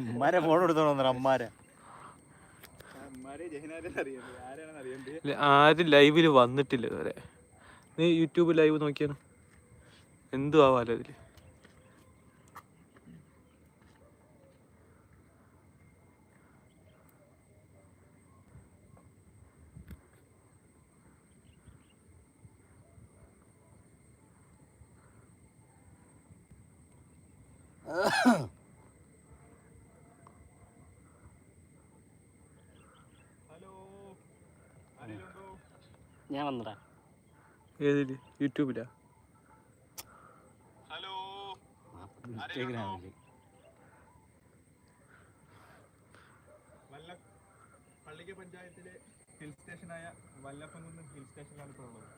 അമ്മാരെ phone എടുത്തോണ്ട് അമ്മാരെ. ഇല്ല, ആരും ലൈവിൽ വന്നിട്ടില്ല ഇതുവരെ. നീ യൂട്യൂബ് ലൈവ് നോക്കിയാണ് എന്തു ആവാലോ അതിൽ ഞാൻ വന്നടാ. ഏതിൽ? യൂട്യൂബിലാ? ഇൻസ്റ്റാഗ്രാമിൽ. പള്ളിക പഞ്ചായത്തിലെ ഹിൽ സ്റ്റേഷനായ വല്ലപ്പൻകുന്ന് ഹിൽ സ്റ്റേഷനിലാണ് ഇപ്പോൾ ഉള്ളത്.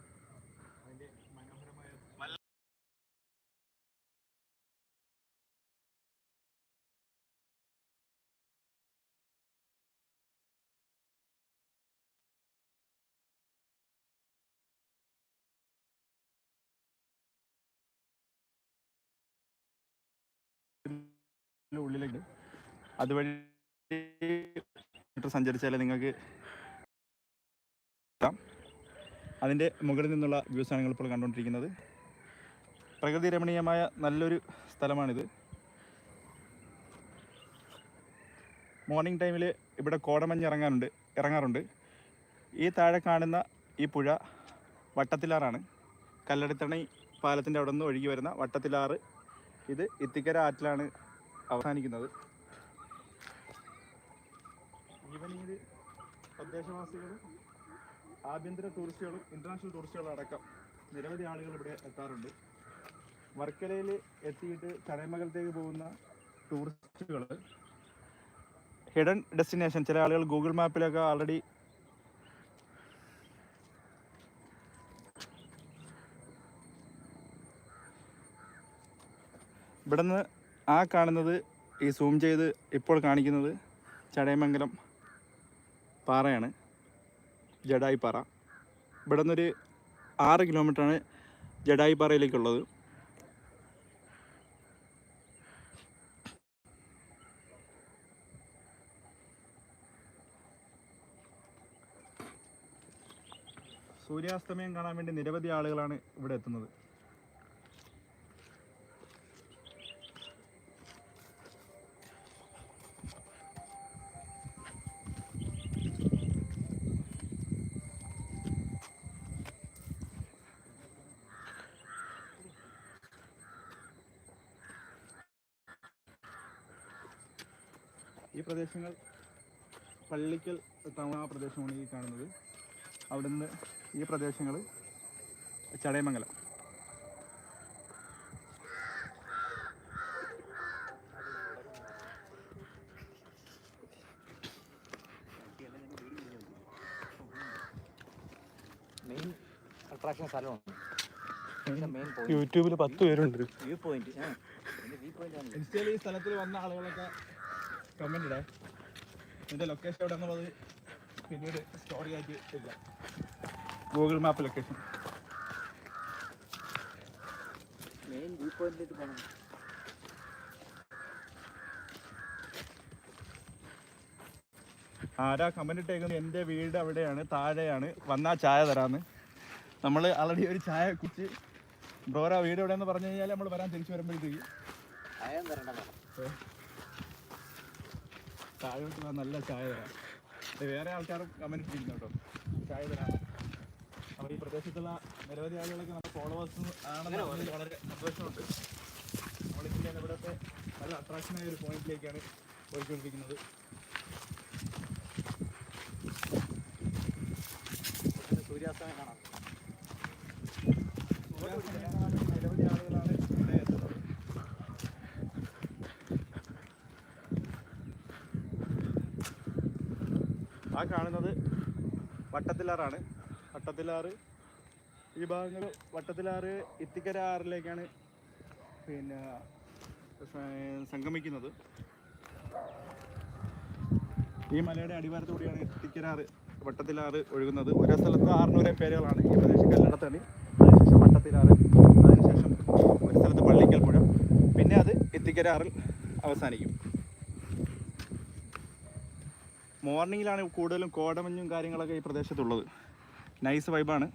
അതിന്റെ മനോഹരമായ ഉള്ളിലേക്ക്. അതുവഴി മീറ്റർ സഞ്ചരിച്ചാലേ നിങ്ങൾക്ക്. അതിന്റെ മുകളിൽ നിന്നുള്ള വ്യൂസാണ് നിങ്ങൾ ഇപ്പോൾ കണ്ടുകൊണ്ടിരിക്കുന്നത്. പ്രകൃതി രമണീയമായ നല്ലൊരു സ്ഥലമാണിത്. മോർണിംഗ് ടൈമിൽ ഇവിടെ കോടമഞ്ഞ് ഇറങ്ങാനുണ്ട് ഇറങ്ങാറുണ്ട്. ഈ താഴെ കാണുന്ന ഈ പുഴ വട്ടത്തിലാറാണ്. കല്ലടിത്തണി പാലത്തിന്റെ അവിടെ നിന്ന് ഒഴുകി വരുന്ന വട്ടത്തിലാറ്. ഇത് ഇത്തിക്കര ആറ്റിലാണ് അവസാനിക്കുന്നത്. തദ്ദേശവാസികളും ആഭ്യന്തര ടൂറിസ്റ്റുകളും ഇന്റർനാഷണൽ ടൂറിസ്റ്റുകളും അടക്കം നിരവധി ആളുകൾ ഇവിടെ എത്താറുണ്ട്. വർക്കലയിൽ എത്തിയിട്ട് ചടയമംഗലത്തേക്ക് പോകുന്ന ടൂറിസ്റ്റുകൾ ഹിഡൻ ഡെസ്റ്റിനേഷൻ ചില ആളുകൾ ഗൂഗിൾ മാപ്പിലൊക്കെ ആൾറെഡി ഇവിടുന്ന് ആ കാണുന്നത് ഈ സൂം ചെയ്ത് ഇപ്പോൾ കാണിക്കുന്നത് ചടയമംഗലം പാറയാണ്. ജഡായി പാറ. ഇവിടെ നിന്നൊരു ആറ് കിലോമീറ്ററാണ് ജഡായി പാറയിലേക്കുള്ളത്. സൂര്യാസ്തമയം കാണാൻ വേണ്ടി നിരവധി ആളുകളാണ് ഇവിടെ എത്തുന്നത്. ഈ പ്രദേശങ്ങൾ പള്ളിക്കൽ ടൗൺ ആ പ്രദേശമാണ് ഈ കാണുന്നത്. അവിടുന്ന് ഈ പ്രദേശങ്ങൾ ചടയമംഗലം. മെയിൻ അട്രാക്ഷൻ സ്ഥലമാണ്. മെയിൻ യൂട്യൂബിൽ പത്ത് പേരുണ്ട്. വ്യൂ പോയിന്റ് ഇൻസ്റ്റയിൽ ഈ സ്ഥലത്തിൽ വന്ന ആളുകളൊക്കെ കമന്റ് ഇടേ. ഇതിന്റെ ലൊക്കേഷൻ എവിടെ എന്നുള്ളത് പിന്നീട് സ്റ്റോറി ആയിട്ട് ഇല്ല Google map location main view പോയിന്റിലേക്ക് പോകണം ആരാ കമന്റ് ഇട്ടേക്കുന്നത്? എന്റെ വീട് അവിടെയാണ് താഴെയാണ്. വന്നാ ചായ തരാന്ന്. നമ്മൾ ആൾറെഡി ഒരു ചായ കുടിച്ച് ബ്രോരാ വീട് എവിടെയെന്ന് പറഞ്ഞു കഴിഞ്ഞാൽ നമ്മൾ വരാൻ തിരിച്ചു വരുമ്പോഴത്തേക്ക്. ചായ തരണ്ട താഴോട്ട് വാ, നല്ല ചായ തരാം. വേറെ ആൾക്കാരും കമന്റ് ഇട്ടിരുന്നു കേട്ടോ. ചായ തരാം. അപ്പോൾ ഈ പ്രദേശത്തുള്ള നിരവധി ആളുകളൊക്കെ നമ്മുടെ ഫോളോവേഴ്സ് ആണെന്ന് പറഞ്ഞാൽ വളരെ സന്തോഷമുണ്ട്. നമ്മളിതിന്റെ ഇവിടുത്തെ നല്ല അട്രാക്ഷനായ ഒരു പോയിന്റിലേക്കാണ് പോയിക്കൊണ്ടിരിക്കുന്നത് സൂര്യാസ്തമയം കാണാം സൂര്യാസ്തമയം കാണാൻ വേണ്ടി നിരവധി ആളുകളാണ് ഇവിടെ എത്തുന്നത് ആ കാണുന്നത് വട്ടത്തിലാറാണ്. വട്ടത്തിലാറ്. ഈ ഭാഗങ്ങൾ വട്ടത്തിലാറ് ഇത്തിക്കര ആറിലേക്കാണ് പിന്നെ സംഗമിക്കുന്നത്. ഈ മലയുടെ അടിവാരത്തൂടെയാണ് ഇത്തിക്കരാറ് വട്ടത്തിലാറ് ഒഴുകുന്നത്. ഓരോ സ്ഥലത്ത് ആറുനൂറ് പേരുകളാണ് ഈ പ്രദേശം കല്ലടത്തണി. അതിനുശേഷം വട്ടത്തിലാറ് അതിനുശേഷം ഒരു സ്ഥലത്ത് പള്ളിക്കൽ പുഴ പിന്നെ അത് ഇത്തിക്കരാറിൽ അവസാനിക്കും. മോർണിംഗിലാണ് കൂടുതലും കോടമഞ്ഞും കാര്യങ്ങളൊക്കെ ഈ പ്രദേശത്തുള്ളത്. നൈസ് വൈബാണ്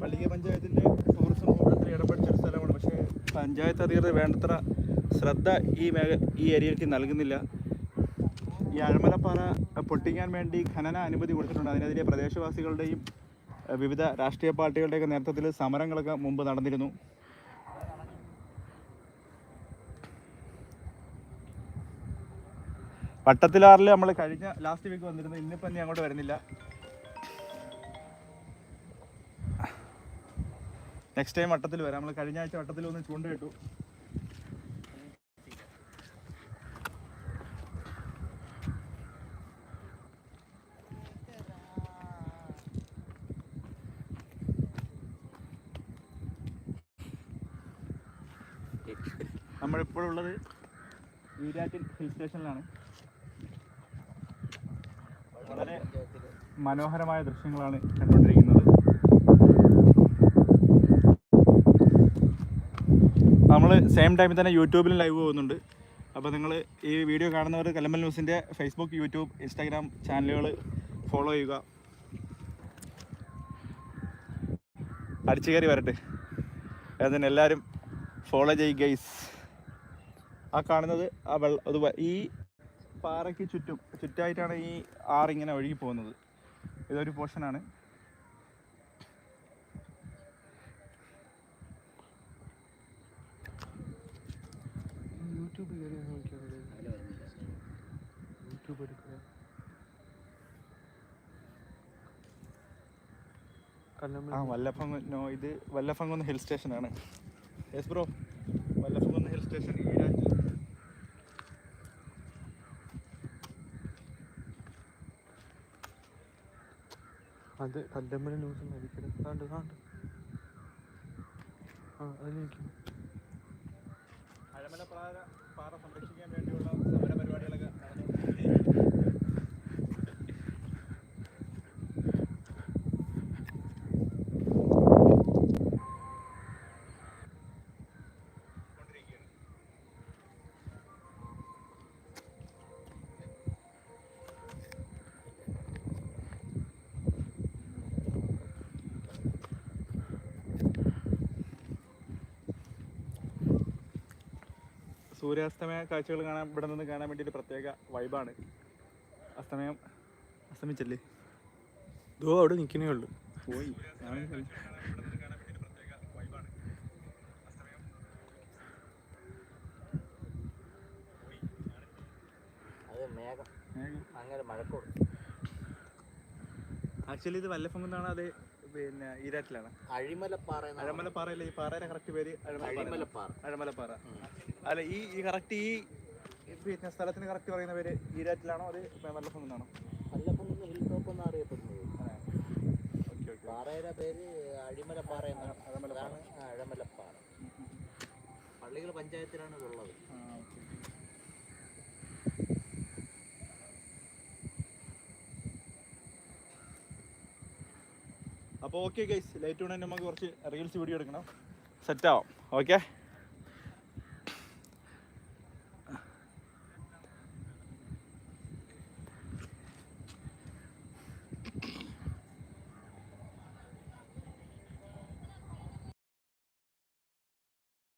പള്ളിക പഞ്ചായത്തിന്റെ ടൂറിസം ബോർഡ് ഇടപെടിച്ചൊരു സ്ഥലമാണ്. പക്ഷേ പഞ്ചായത്ത് അധികൃതർ വേണ്ടത്ര ശ്രദ്ധ ഈ മേഖ ഈ ഏരിയയ്ക്ക് നൽകുന്നില്ല. ഈ അഴമലപ്പാറ പൊട്ടിക്കാൻ വേണ്ടി ഖനന അനുമതി കൊടുത്തിട്ടുണ്ട്. അതിനെതിരെ പ്രദേശവാസികളുടെയും വിവിധ രാഷ്ട്രീയ പാർട്ടികളുടെയൊക്കെ നേതൃത്വത്തിൽ സമരങ്ങളൊക്കെ മുമ്പ് നടന്നിരുന്നു. വട്ടത്തിലാറിൽ നമ്മൾ കഴിഞ്ഞ ലാസ്റ്റ് വീക്ക് വന്നിരുന്നു ഇന്നിപ്പോൾ ഇനി അങ്ങോട്ട് വരുന്നില്ല. നെക്സ്റ്റ് ടൈം വട്ടത്തിൽ വരാം. നമ്മൾ കഴിഞ്ഞ ആഴ്ച വട്ടത്തിൽ ഒന്ന് ചൂണ്ടയിട്ടു നമ്മളിപ്പോഴുള്ളത് ഈരാറ്റിൽ ഹിൽ സ്റ്റേഷനിലാണ് വളരെ മനോഹരമായ ദൃശ്യങ്ങളാണ് കണ്ടുകൊണ്ടിരിക്കുന്നത്. നമ്മൾ സെയിം ടൈമിൽ തന്നെ യൂട്യൂബിലും ലൈവ് പോകുന്നുണ്ട്. അപ്പോൾ നിങ്ങൾ ഈ വീഡിയോ കാണുന്നവർ കലമ്പൽ ന്യൂസിന്റെ ഫേസ്ബുക്ക് യൂട്യൂബ് ഇൻസ്റ്റാഗ്രാം ചാനലുകൾ ഫോളോ ചെയ്യുക. അടിച്ചു കയറി വരട്ടെ. അതിന് എല്ലാവരും ഫോളോ ചെയ്യുക ഗൈസ് ആ കാണുന്നത് ആ വെള്ളം അത് ഈ പാറയ്ക്ക് ചുറ്റും ചുറ്റായിട്ടാണ് ഈ ആറിങ്ങനെ ഒഴുകി പോകുന്നത്. ഇതൊരു പോർഷനാണ്. യൂട്യൂബ് കയറി യൂട്യൂബ് എടുക്കുക. ആ വല്ലഭംഗോ ഇത് വല്ലഭംകുന്ന് ഹിൽ സ്റ്റേഷനാണ്. Yes bro Vallabhamkunnu hill station ഈരാറ്റിൽ അത് കല്ലമ്മല ന്യൂസ് നടിക്കണം കാണ്ട് കാണ്ട് ആ അത് നോക്കി. അഴമല പാറ സംരക്ഷിക്കാൻ വേണ്ടിയുള്ള സൂര്യാസ്തമയ കാഴ്ചകൾ കാണാൻ ഇവിടെ നിന്ന് കാണാൻ വേണ്ടി ഒരു പ്രത്യേക വൈബാണ് അസ്തമയം അസ്തമിച്ചല്ലേ? ദോ അവിടെ നിൽക്കുന്നേ ഉള്ളു. പോയി. അത് മേഘം. അങ്ങനെ മഴക്കോട്. ആക്ച്വലി ഇത് വല്ലഫംകുന്നാണ് അത് പിന്നെ ഈരാറ്റിലാണ്. അഴിമലപ്പാറ എന്നാണ് അഴമലപ്പാറയിലെ ഈ പാറയുടെ കറക്റ്റ് പേര് അഴമലപ്പാറ. അഴിമലപ്പാറ. അല്ല ഈ ഈ കറക്റ്റ് ഈ പിന്നെ സ്ഥലത്തിന് കറക്റ്റ് പറയുന്ന പേര് ഈരാറ്റിലാണോ അത് വല്ലഫംകുന്നാണോ വല്ലപ്പുറത്ത് ഹിൽ ടോപ്പ് എന്ന് അറിയപ്പെടുന്നത്? പാറയുടെ പേര് അഴിമലപ്പാറ എന്നാണ്. അഴമലപ്പാറ. പള്ളികൾ പഞ്ചായത്തിലാണ് ഇതുള്ളത് അപ്പോൾ ഓക്കെ ഗൈസ് ലൈറ്റ് ഉണ്ടെങ്കിൽ നമുക്ക് കുറച്ച് റീൽസ് വീഡിയോ എടുക്കണം. സെറ്റ് ആവാം. ഓക്കെ